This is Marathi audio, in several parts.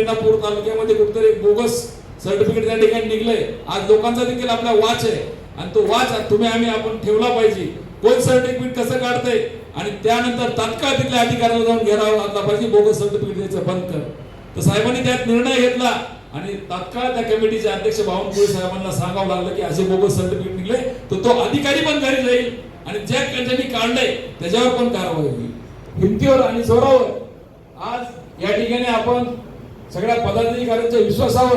रेणापूर तालुक्यामध्ये कुठेतरी एक बोगस सर्टिफिकेट त्या ठिकाणी निघलंय. आज लोकांचा देखील आपला वाच आहे. आणि तो वाच तुम्ही आम्ही आपण ठेवला पाहिजे. कोण सर्टिफिकेट कसं काढतंय? आणि त्यानंतर तात्काळ तिथल्या अधिकाऱ्याला जाऊन घेरावा लागला पाहिजे बोगस सर्टिफिकेट द्यायचं बंद कर. तर साहेबांनी त्यात निर्णय घेतला. आणि तात्काळ त्या कमिटीचे अध्यक्ष बावनकुळे साहेबांना सांगावं लागलं की असे बोगस सर्टिफिकेट निघले तर तो अधिकारी पण घरी जाईल. आणि ज्या ज्यांनी काढलंय त्याच्यावर पण कारवाई होईल. भिंतीवर आणि जोरावर. आज या ठिकाणी आपण सगळ्या पदाधिकाऱ्यांच्या विश्वासावर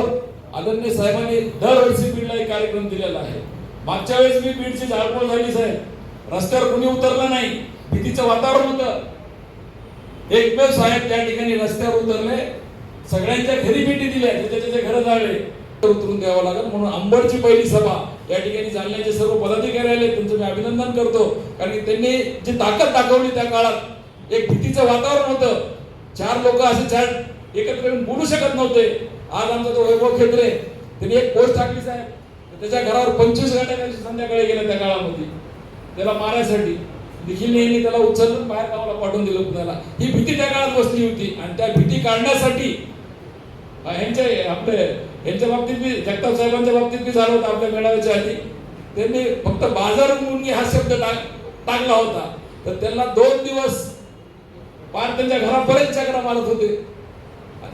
आदरणीय साहेबांनी दरवर्षी बीडला एक कार्यक्रम दिलेला आहे. मागच्या वेळेस मी बीडची जाळपोळ झाली साहेब. रस्त्यावर कुणी उतरलं नाही. भीतीचं वातावरण होतं. एकमेव साहेब त्या ठिकाणी रस्त्यावर उतरले. सगळ्यांच्या घरी भेटी दिल्या. ज्याच्या त्याच्या घर जाळले उतरून द्यावं लागेल. म्हणून अंबडची पहिली सभा या ठिकाणी जालन्याचे सर्व पदाधिकारी आले. त्यांचं मी अभिनंदन करतो. कारण की त्यांनी जी ताकद दाखवली त्या काळात एक भीतीचं वातावरण होतं. चार लोक असे चार एकत्र येऊन बोलू शकत नव्हते. आज आमचा तो वैभव खेत्रे त्यांनी एक पोस्ट टाकली साहेब. त्याच्या घरावर पंचवीस गाड्या संध्याकाळी गेल्या त्या काळामध्ये. त्याला मारायसाठी. देखील यांनी त्याला उचलून बाहेर गावाला पाठवून दिलं पुण्याला. ही भीती त्या काळात बसली होती. आणि त्या भीती काढण्यासाठी ह्यांच्या आपले यांच्या बाबतीत मी जगताप साहेबांच्या बाबतीत बी झालं होतं आपल्या मेळाव्याच्या आधी. त्यांनी फक्त बाजार मुंगी हा शब्द टाक टाकला होता. तर त्यांना दोन दिवस पार त्यांच्या घरापर्यंत चक्रा मारत होते.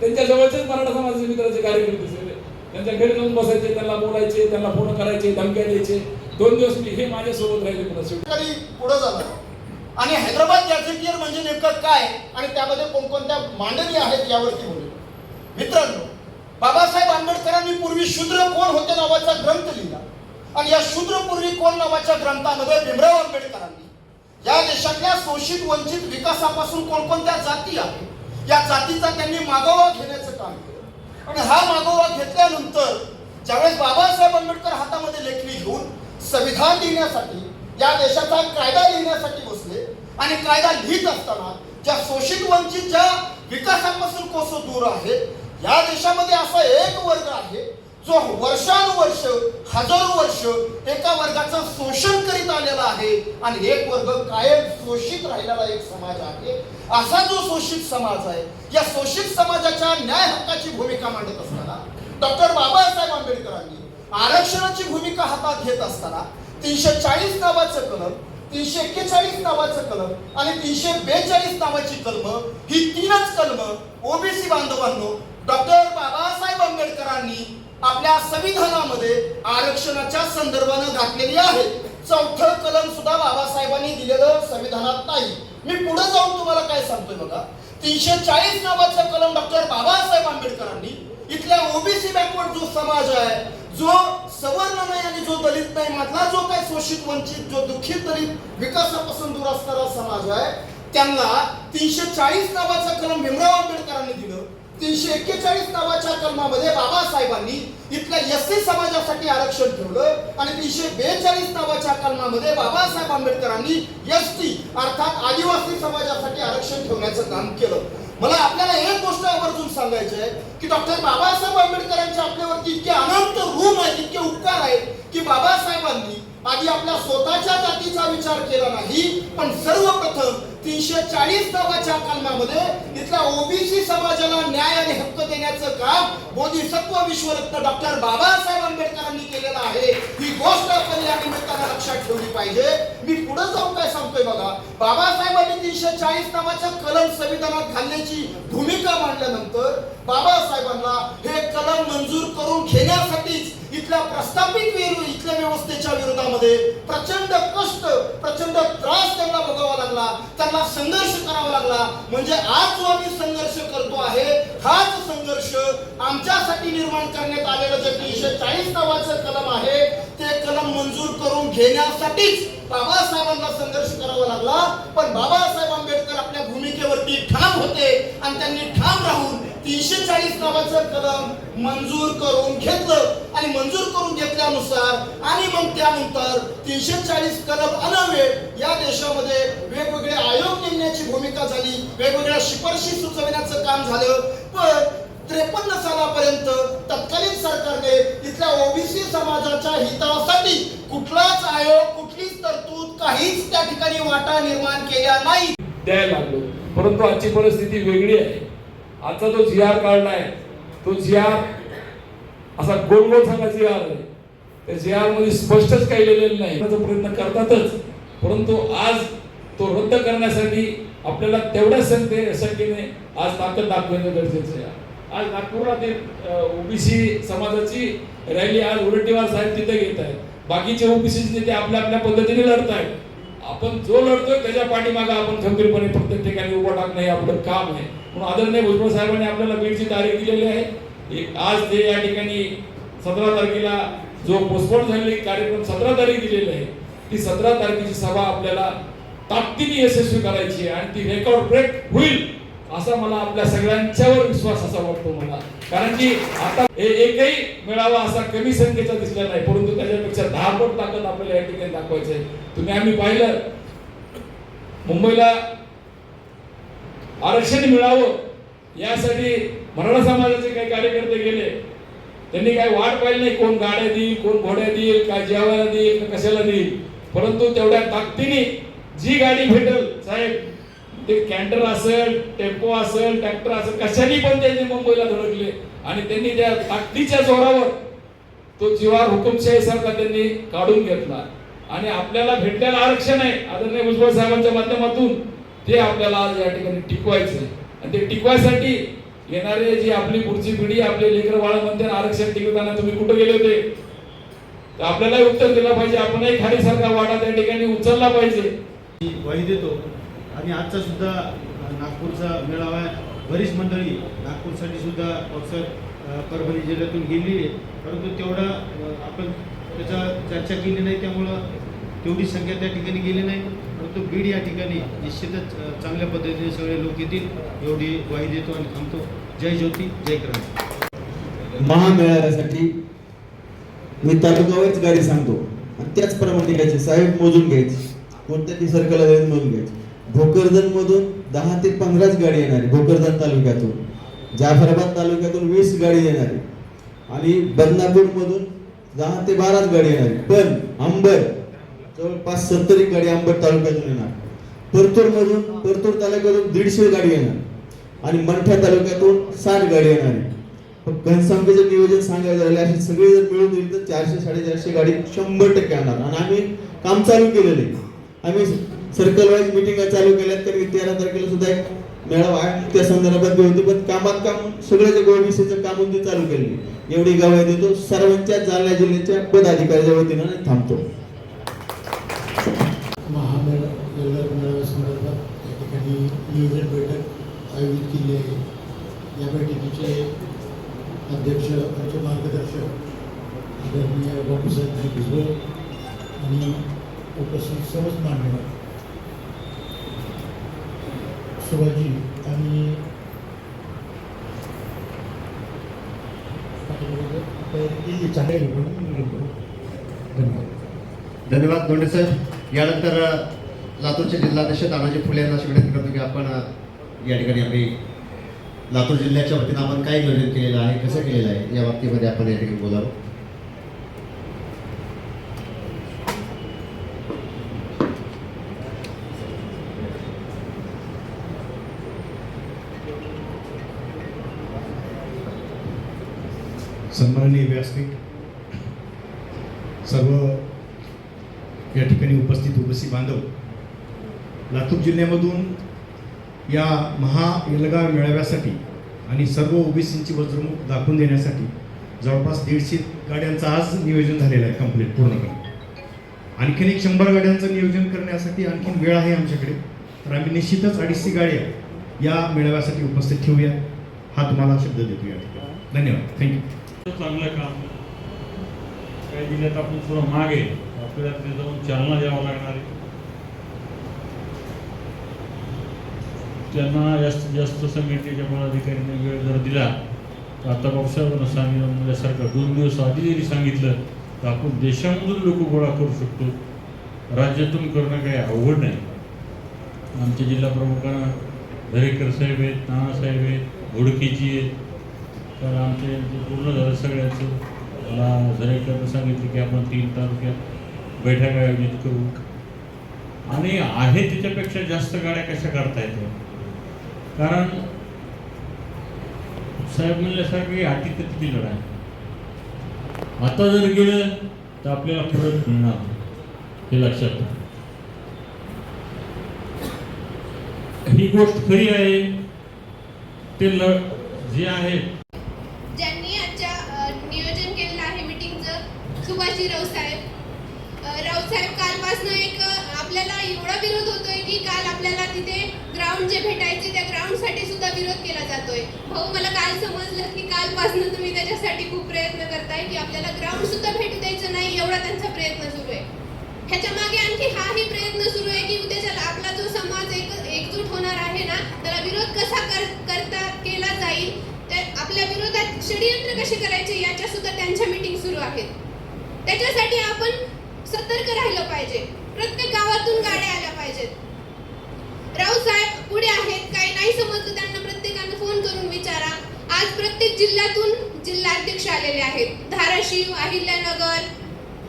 त्यांच्या जवळचेच मराठा समाजाचे मित्राचे कार्यकर्ते सगळे त्यांच्या घरी जाऊन बसायचे त्यांना बोलायचे त्यांना फोन करायचे धमक्या द्यायचे. दोन दिवस मी हे माझ्यासोबत राहिले पुढे झालं आणि हैदराबाद गॅझेटियर म्हणजे नेमकं काय? आणि त्यामध्ये कोणकोणत्या मांडणी आहेत यावरती बोलू. मित्रांनो बाबासाहेब आंबेडकरांनी पूर्वी शूद्र कोण होते नावाचा ग्रंथ लिहिला. आणि या शूद्र पूर्वी कोण नावाच्या ग्रंथामध्ये भीमराव आंबेडकरांनी या देशातल्या शोषित वंचित विकासापासून कोणकोणत्या जाती आहेत? या जातीचा त्यांनी मागोवा घेण्याचं काम केलं. आणि हा मागोवा घेतल्यानंतर ज्यावेळेस बाबासाहेब आंबेडकर हातामध्ये लेखणी घेऊन संविधान लिहिण्यासाठी या देशाचा कायदा लिहिण्यासाठी बसले आणि कायदा लिहित असताना ज्या शोषित वंचित ज्या विकासापासून कोसो दूर आहे या देशामध्ये असा एक वर्ग आहे जो वर्षानुवर्ष हजारो वर्ष एका वर्गाचं शोषण करीत आलेला आहे आणि एक वर्ग कायम शोषित राहिलेला एक समाज आहे. असा जो शोषित समाज आहे या शोषित समाजाच्या न्याय हक्काची भूमिका मांडत असताना डॉक्टर बाबासाहेब आंबेडकरांनी आरक्षणाची भूमिका हातात घेत असताना तीनशे चाळीस नावाचं कलम तीनशे एक्केचाळीस नावाचं कलम आणि तीनशे बेचाळीस नावाची कलम ही तीनच कलम ओबीसी बांधवांनो डॉक्टर बाबासाहेब आंबेडकरांनी आपल्या संविधानामध्ये आरक्षणाच्या संदर्भानं घातलेली आहे. चौथं कलम सुद्धा बाबासाहेबांनी दिलेलं संविधानात नाही. मी पुढे जाऊन तुम्हाला काय सांगतोय बघा? तीनशे चाळीस नावाचं कलम डॉक्टर बाबासाहेब आंबेडकरांनी इथल्या ओबीसी बॅकवर्ड जो समाज आहे जो सवर्ण नाही आणि जो दलित नाही मधला जो काही शोषित वंचित जो दुःखित दलित विकासापासून दूर असणारा समाज आहे त्यांना तीनशे चाळीस नावाचा कलम भीमराव आंबेडकरांनी दिलं. तीनशे एक्केचाळीस नावाच्या कलमामध्ये बाबासाहेबांनी इथल्या एस सी समाजासाठी आरक्षण ठेवलं आणि तीनशे बेचाळीस नावाच्या कलमामध्ये बाबासाहेब आंबेडकरांनी एस टी अर्थात आदिवासी समाजासाठी आरक्षण ठेवण्याचं काम केलं. मला आपल्याला एक गोष्ट आवर्जून सांगायची आहे की डॉक्टर बाबासाहेब आंबेडकरांच्या आपल्यावरती इतके अनंत ऋण आहेत इतके उपकार आहेत की बाबासाहेबांनी आधी आपल्या स्वतःच्या जातीचा विचार केला नाही पण सर्वप्रथम तीनशे चाळीस नावाच्या कलमामध्ये इथल्या ओबीसी समाजाला न्याय आणि हक्क देण्याचं काम बोधिसत्व विश्वरत्न डॉक्टर बाबासाहेब आंबेडकरांनी केलेलं आहे. ही गोष्ट आपण या निमित्तानं लक्षात ठेवली पाहिजे. मी पुढे जाऊन काय सांगतोय बघा बाबासाहेबांनी तीनशे चाळीस नावाचा कलम संविधानात घालण्याची भूमिका मांडल्यानंतर बाबासाहेबांना हे कलम मंजूर करून घेण्यासाठीच इथल्या प्रस्थापित वेरू इथल्या व्यवस्थेच्या विरोधामध्ये प्रचंड कष्ट प्रचंड त्रास त्यांना भोगावा लागला. त्यांना संघर्ष करावा लागला. म्हणजे आज जो आम्ही संघर्ष करतो आहे हाच संघर्ष आमच्यासाठी निर्माण करण्यात आलेलं जे तीनशे चाळीस नावाचं कलम आहे ते कलम मंजूर करून घेण्यासाठीच बाबासाहेबांना संघर्ष करावा लागला. पण बाबासाहेब आंबेडकर आपल्या भूमिकेवरती ठाम होते आणि त्यांनी ठाम राहून तीनशे चाळीस नावाचं कलम मंजूर करून घेतलं. आणि मंजूर करून घेतल्यानुसार आणि मग त्यानंतर तीनशे चाळीस कलम अनवे या देशामध्ये वेगवेगळे आयोग नेमण्याची भूमिका झाली. वेगवेगळ्या शिफारशी सुचवण्याचं काम झालं. पण त्रेपन्न सालापर्यंत तत्कालीन सरकारने इथल्या ओबीसी समाजाच्या हितासाठी कुठलाच आयोग कुठलीच तरतूद काहीच त्या ठिकाणी वाटा निर्माण केल्या नाही द्यायला लागलो. परंतु आजची परिस्थिती वेगळी आहे. आजचा जो जी आर काढलाय तो जी आर असा गोल गोल सांगा जी आर आहे. त्या जी आरमध्ये स्पष्टच काही लिहिलेलं नाही. त्याचा प्रयत्न करतातच परंतु आज तो रद्द करण्यासाठी आपल्याला तेवढ्या संख्ये संख्येने आज ताकद दाखवणं गरजेचं आहे. आज नागपूरला ते ओबीसी समाजाची रॅली आज उरटीवार साहेब तिथे घेत आहेत. बाकीचे ओबीसी नेते आपल्या आपल्या पद्धतीने लढत आहेत आपण जो लढतोय त्याच्या पाठीमागे आपण खंबीरपणे प्रत्येक ठिकाणी उभं टाकणं हे आपलं काम आहे. म्हणून आदरणीय भुजबळ साहेबांनी आपल्याला बीडची तारीख दिलेली आहे. एक आज ते या ठिकाणी सतरा तारखेला जो पोस्टपोन झालेली कार्यक्रम सतरा तारीख दिलेली आहे ती सतरा तारखेची सभा आपल्याला ताकदीने यशस्वी करायची आहे आणि ती रेकॉर्ड ब्रेक होईल. असा मला आपल्या सगळ्यांच्यावर विश्वास असा वाटतो मला. कारण की आता हे एकही मेळावा असा कमी संख्येचा दिसला नाही परंतु त्याच्यापेक्षा दहा पट ताकद आपल्याला या ठिकाणी दाखवायचं आहे. तुम्ही आम्ही पाहिलं. मुंबईला आरक्षण मिळावं यासाठी मराठा समाजाचे काही कार्यकर्ते गेले. त्यांनी काही वाट पाहिली नाही कोण गाड्या देईल कोण घोड्या देईल काय जेवायला देईल का कशाला देईल. परंतु तेवढ्या ताकदीने जी गाडी भेटेल साहेब ते कॅन्टर असेल टेम्पो असेल ट्रॅक्टर असेल कशाने पण त्यांनी मुंबईला धडकले. आणि त्यांनी त्या ताकदीच्या जोरावर तो जिवार हुकुमशाही सारखा त्यांनी काढून घेतला. आणि आपल्याला भेटलेलं आरक्षण आहे आदरणीय भुजबळ साहेबांच्या माध्यमातून ते आपल्याला आज या ठिकाणी टिकवायचं आहे. आणि ते टिकवायसाठी येणारे जी आपली पुढची पिढी आपले लेकर बाळ म्हणते आरक्षण टिकवताना तुम्ही कुठे गेले होते? तर आपल्यालाही उत्तर दिलं पाहिजे. आपणही खाडीसारखा वाटा त्या ठिकाणी उचलला पाहिजे. देतो. आणि आजचा सुद्धा नागपूरचा मेळावा आहे. बरीच मंडळी नागपूरसाठी सुद्धा अवसर परभणी जिल्ह्यातून गेली आहे परंतु तेवढा आपण त्याचा चर्चा केली नाही त्यामुळं तेवढी संख्या त्या ठिकाणी गेली नाही. परंतु बीड या ठिकाणी निश्चितच चांगल्या पद्धतीने सगळे लोक येतील. एवढी ग्वाही देतो आणि थांबतो. जय ज्योती जय क्रांती. महामेळाव्यासाठी मी तालुकावरच गाडी सांगतो. आणि त्याचप्रमाणे घ्यायची साहेब मोजून घ्यायचे. कोणत्याही सर्कलला मोजून घ्यायचे. भोकरदन मधून दहा ते पंधराच गाडी येणार आहे भोकरदन तालुक्यातून. जाफराबाद तालुक्यातून वीस गाडी येणार. आणि बदनापूर मधून दहा ते बाराच गाडी येणार. पण अंबर जवळपास सत्तरी गाडी अंबर तालुक्यातून येणार. परतूर मधून परतूर तालुक्यातून दीडशे गाडी येणार. आणि मंठा तालुक्यातून साठ गाडी येणार. आहे घनसंख्येचं नियोजन सांगायचं झालं असे सगळे जर मिळून दिली तर चारशे साडेचारशे गाडी शंभर टक्के आणणार. आणि आम्ही काम चालू केलेले आम्ही सर्कल वाईज मिटिंग चालू केल्यात तर तेरा तारखेला सुद्धा एक मेळावा आहे. त्या संदर्भात घेऊन होती पण कामात काम सगळ्याच्या गोविसेचं काम होती चालू केली एवढी गाव देतो. सर्वांच्या जालना जिल्ह्याच्या पदाधिकाऱ्याच्या वतीनं थांबतो. महामेळा या ठिकाणी नियोजन बैठक आयोजित केली आहे. या बैठकीचे अध्यक्ष आमचे मार्गदर्शक आदरणीय बापूसाहेब भुजबळ आणि उपस्थित सर्वच मान्यवर शिवाजी आणि धन्यवाद धन्यवाद सर. यानंतर लातूरचे जिल्हाध्यक्ष तानाजी फुले यांना अशी करतो की आपण या ठिकाणी आपली लातूर जिल्ह्याच्या वतीनं आपण काय नियोजन केलेलं आहे कसं केलेलं आहे या बाबतीमध्ये आपण या ठिकाणी बोलावं. सन्माननीय व्यासपीठ सर्व या ठिकाणी उपस्थित उपस्थित बांधव लातूर जिल्ह्यामधून या महा एल्गार मेळाव्यासाठी आणि सर्व ओबीसींची वज्रमुख दाखवून देण्यासाठी जवळपास दीडशे गाड्यांचं आज नियोजन झालेलं आहे कंप्लीट पूर्णपणे आणखीन एक शंभर गाड्यांचं नियोजन करण्यासाठी आणखीन वेळ आहे आमच्याकडे. तर आम्ही निश्चितच अडीचशे गाड्या या मेळाव्यासाठी उपस्थित ठेवूया. हा तुम्हाला शब्द देतो या ठिकाणी. धन्यवाद. थँक्यू चांगलं काम. काही जिल्ह्यात आपण थोडं मागे. आपल्याला तिथे जाऊन चालना द्यावं लागणार आहे. त्यांना जास्तीत जास्त संघटनेच्या पदाधिकाऱ्यांनी वेळ जर दिला तर आता पक्षावर सांगितलं म्हणल्यासारखं दोन दिवस आधी जरी सांगितलं तर आपण देशामधून लोक गोळा करू शकतो. राज्यातून करणं काही अवघड नाही. आमच्या जिल्हा प्रमुखांना दरेकर साहेब आहेत नानासाहेब आहेत घोडकेजी आहेत तर आमचे पूर्ण झालं सगळ्याचं मला झरेकरनं सांगितलं की आपण तीन तालुक्यात बैठक आयोजित करू. आणि आहे त्याच्यापेक्षा जास्त गाड्या कशा काढता येतील? कारण साहेब म्हणल्यासारखं काही अटी किती लढाई आता जर गेलं तर आपल्याला परत मिळणार हे लक्षात ही गोष्ट खरी आहे. ते ल जे आहे ज्यांनी आजच्या अ, नियोजन केलेलं आहे मीटिंगचं सुभाषजी रावसाहेब अ, रावसाहेब कालपासनं एक अ, आपल्याला एवढा विरोध होतोय की काल आपल्याला तिथे ग्राउंड जे भेटायचे त्या ग्राउंडसाठी सुद्धा विरोध केला जातोय. भाऊ मला काल समजलं की कालपासून तुम्ही त्याच्यासाठी खूप प्रयत्न करताय की आपल्याला ग्राउंड सुद्धा भेटू द्यायचं नाही एवढा त्यांचा प्रयत्न सुरू आहे. ह्याच्या मागे आणखी हाही प्रयत्न सुरू आहे की उद्याच्या आपला जो समाज एक एकजूट होणार आहे ना त्याला विरोध कसा कर करता केला जाईल त्या आपल्या विरोधात षडयंत्र कसे करायचे याच्या सुद्धा त्यांच्या मीटिंग सुरू आहेत. त्याच्यासाठी आपण सतर्क राहिलं पाहिजे. प्रत्येक गावातून गाड्या आल्या पाहिजेत. राऊत साहेब पुढे आहेत. काही नाही समजलं त्यांना प्रत्येकानं फोन करून विचारा. आज प्रत्येक जिल्ह्यातून जिल्हाध्यक्ष आलेले आहेत. धाराशिव अहिल्यानगर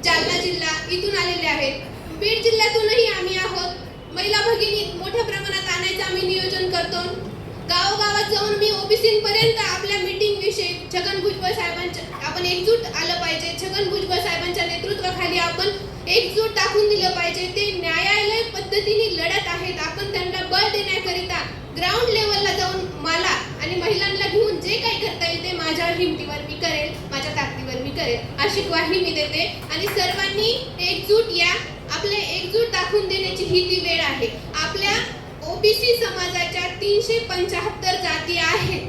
जालना जिल्हा इथून आलेले आहेत. बीड जिल्ह्यातूनही आम्ही आहोत. महिला भगिनी मोठ्या प्रमाणात आणायचं आम्ही नियोजन करतो. गावगावात जाऊन मी ओबीसीपर्यंत आपल्या मीटिंग विषयी छगन भुजबळ साहेबांच्या आपण एकजूट आलं पाहिजे. छगन भुजबळ साहेबांच्या नेतृत्वाखाली आपण एकजूट दाखवून दिलं पाहिजे. ते न्यायालय पद्धतीने लढत आहेत. आपण त्यांना बळ देण्याकरिता ग्राउंड लेवलला जाऊन मला आणि महिलांना घेऊन जे काही करता येईल ते माझ्या हिमतीवर मी करेल माझ्या ताकदीवर मी करेल अशी ग्वाही मी देते. आणि सर्वांनी एकजूट या आपले एकजूट दाखवून देण्याची ही ती वेळ आहे. आपल्या ओबीसी समाजाच्या तीनशे पंचाहत्तर जाती आहेत.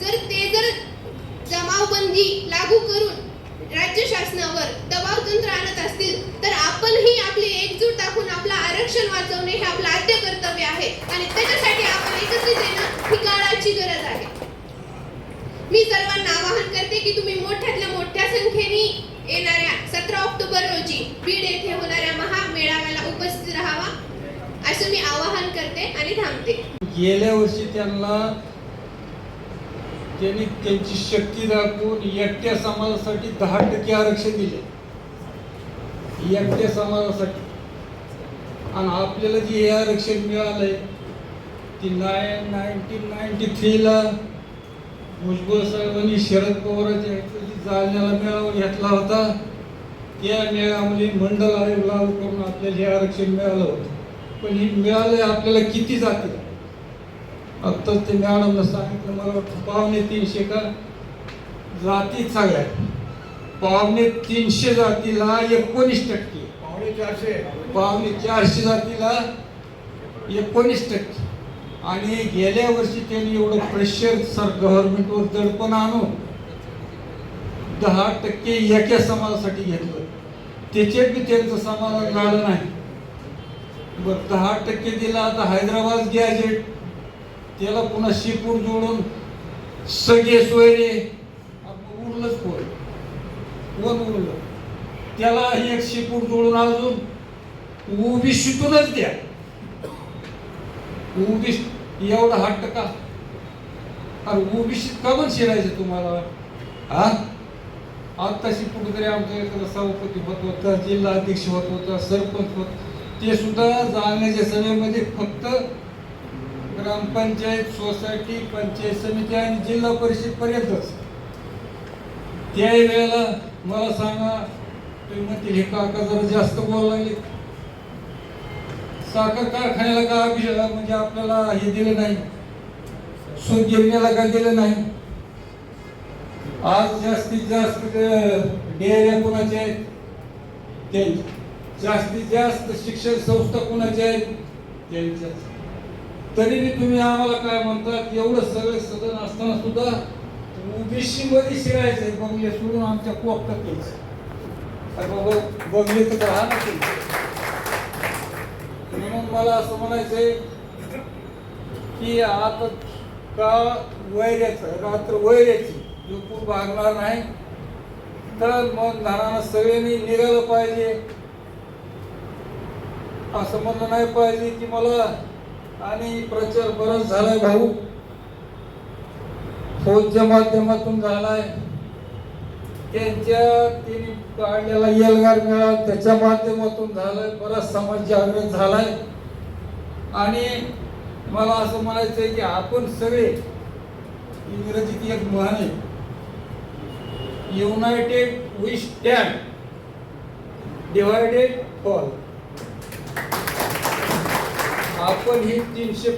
जर ते जर जमावबंदी लागू करून राज्य शासनावर दबाव तंत्र आणत असतील तर आपणही आपली एकजूट दाखवून आपलं आरक्षण वाचवणे हे आपलं आद्य कर्तव्य आहे. आणि त्याच्यासाठी आपण एकत्रित येणं ही काळाची गरज आहे. मी सर्वांना आवाहन करते की तुम्ही मोठ्यातल्या मोठ्या संख्येने येणाऱ्या सतरा ऑक्टोबर रोजी बीड येथे होणाऱ्या महामेळाव्याला उपस्थित राहावा असं मी आवाहन करते आणि थांबते. गेल्या वर्षी त्यांना त्यांनी त्यांची शक्ती दाखवून एकट्या समाजासाठी दहा टक्के आरक्षण दिले. एकट्या समाजासाठी. आणि आपल्याला जे हे आरक्षण मिळालंय ती नाय नाईन्टीन नाईन्टी थ्रीला भुजबळ साहेबांनी शरद पवारांच्या ह्याच्यावरती जालन्याला मेळावा घेतला होता. त्या मेळामध्ये मंडल आयोग लागू करून आपल्याला हे आरक्षण मिळालं होतं. पण हे मिळालंय आपल्याला किती जातील? आत्ताच ते मॅडमला सांगितलं मला वाटतं पावणे तीनशे का? जाती सगळ्या. पावणे तीनशे जातीला एकोणीस टक्के. पावणे चारशे. पावणे चारशे जातीला एकोणीस टक्के. आणि गेल्या वर्षी त्यांनी एवढं प्रेशर सर गव्हर्नमेंटवर दडपण आणून दहा टक्के एका समाजासाठी घेतलं. त्याच्यात बी त्यांचं समाधान झालं नाही. बरं दहा टक्के दिला आता हैदराबाद गॅजेट त्याला पुन्हा शिपूर जोडून सगळे सोयरे. आपलं उरलंच कोण? कोण उरलं? त्याला एक शिपूर जोडून अजून उभी शिकूनच द्या. उभी एवढा हट्ट का अरे ओबीसीत का पण शिरायचं तुम्हाला? हा? आत्ताशी कुठेतरी आमच्या इकडं सभापती होत होता जिल्हा अध्यक्ष होत होता सरपंच होत ते सुद्धा जाण्याच्या सभेमध्ये फक्त ग्रामपंचायत सोसायटी पंचायत समिती आणि जिल्हा परिषद पर्यंतच. त्याही वेळेला मला सांगा तुम्ही म्हणतील हे काका जरा जास्त बोलायला लागले. साखर कारखान्याला का अभिषेक? म्हणजे आपल्याला हे दिलं नाही. सूत गिरण्याला का दिलं नाही. आज जास्तीत जास्त डेअऱ्या कोणाच्या आहेत? त्यांच्या. जास्तीत जास्त शिक्षण संस्था कोणाच्या आहेत? त्यांच्याच. तरी बी तुम्ही आम्हाला काय म्हणतात एवढं सगळं सदन असताना सुद्धा ओबीसी मध्ये शिरायचंय बंगले सोडून आमच्या कोपटात यायचं अरे बाबा बंगले तर राहणार म्हणून मला असं म्हणायचंय की आता का वैऱ्याचं रात्र वैऱ्याची झोपून भागणार नाही तर मग घरानं सगळ्यांनी निघालं पाहिजे. असं म्हणलं नाही पाहिजे की मला आणि प्रचार बराच झालाय भाऊ. फौजच्या माध्यमातून झालाय. त्यांच्या त्यांनी काढलेला एल्गार मेळा त्याच्या माध्यमातून झालाय. बराच समाज जागृत झालाय. आणि मला असं म्हणायचं आहे की आपण सगळे इंग्रजीत एक म्हण आहे. United we stand divided fall आपण ही तीनशे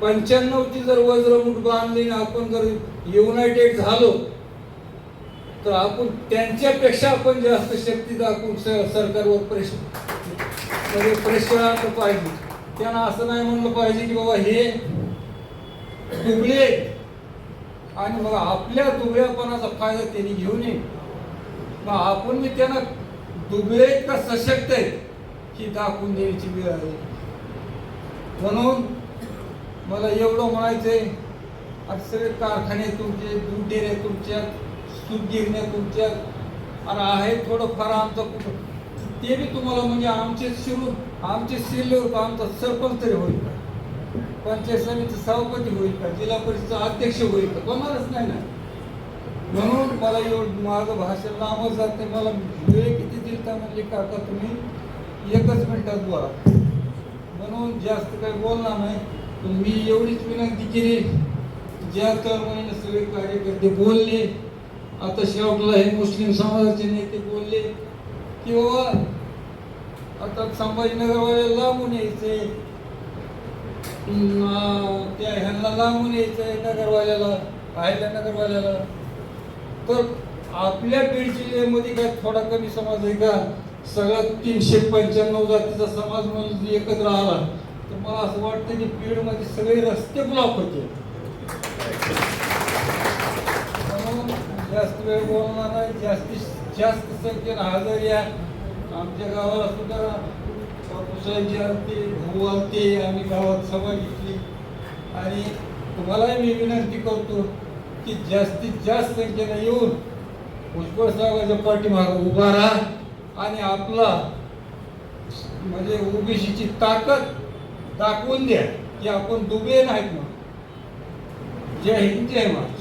पंच्याण्णवची जर वज्रमुठ बांधली आपण जर युनायटेड झालो तर आपण त्यांच्यापेक्षा आपण जास्त शक्ती दाखवून सरकारवर प्रेशर म्हणजे प्रेशर आणलं पाहिजे. त्यांना असं नाही म्हणलं पाहिजे की बाबा हे दुबले आणि मग आपल्या दुबळ्यापणाचा फायदा त्यांनी घेऊ नये. मग आपण मी त्यांना दुबळे का सशक्त आहेत ही दाखवून देण्याची वेळ आली. म्हणून मला एवढं म्हणायचंय आता सगळे कारखाने तुमचे दूध डेरे तुमच्या सूत गिरण्या तुमच्यात आणि आहे थोडंफार आमचं कुठं. ते बी तुम्हाला म्हणजे आमचे शिरू आमचे शिल्लक आमचा सरपंच तरी होईल का? पंचायत समिती सभापती होईल का? जिल्हा परिषद अध्यक्ष होईल का? कोणालाच नाही ना. म्हणून मला एवढं माझं भाषण लांबच जाते मला वेळ किती दिलता म्हणजे काका तुम्ही? एकच मिनिटात बोला. म्हणून जास्त काही बोलणार नाही. पण मी एवढीच विनंती केली ज्या तळमळीने सगळे कार्यकर्ते बोलले आता शेवटला हे मुस्लिम समाजाचे नेते बोलले की बाबा आता संभाजीनगरवाले लांबून यायचे त्या ह्यांना लांबून यायचंय नगरवाल्याला पाहिल्या नगरवाल्याला. तर आपल्या बीड जिल्ह्यामध्ये काय थोडा कमी समाज आहे का? सगळा तीनशे पंच्याण्णव जातीचा समाज म्हणून एकत्र आला तर मला असं वाटतं की बीडमध्ये सगळे रस्ते ब्लॉक होते. म्हणून जास्त वेळ बोलणार नाही जास्तीत जास्त संख्येनं हजर या. आमच्या गावाला सुद्धा बापूसाहेबजी आलते भाऊ आलते आम्ही गावात सभा घेतली. आणि तुम्हालाही मी विनंती करतो की जास्तीत जास्त संख्येनं येऊन भुजबळ साहेबांच्या पाठीमागं उभा राहा. आणि आपला म्हणजे ओबीसीची ताकद दाखवून द्या की आपण दुबे नाहीत मग जय हिंद जय महाराष्ट्र.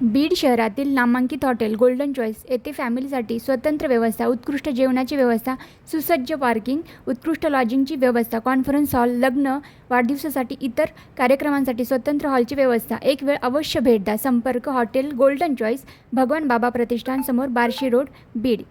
बीड शहरातील नामांकित हॉटेल गोल्डन चॉईस येथे फॅमिलीसाठी स्वतंत्र व्यवस्था उत्कृष्ट जेवणाची व्यवस्था सुसज्ज पार्किंग उत्कृष्ट लॉजिंगची व्यवस्था कॉन्फरन्स हॉल लग्न वाढदिवसासाठी इतर कार्यक्रमांसाठी स्वतंत्र हॉलची व्यवस्था. एक वेळ अवश्य भेट द्या. संपर्क hotel golden choice Bhagwan Baba प्रतिष्ठानसमोर बारशी बार्शी रोड बीड.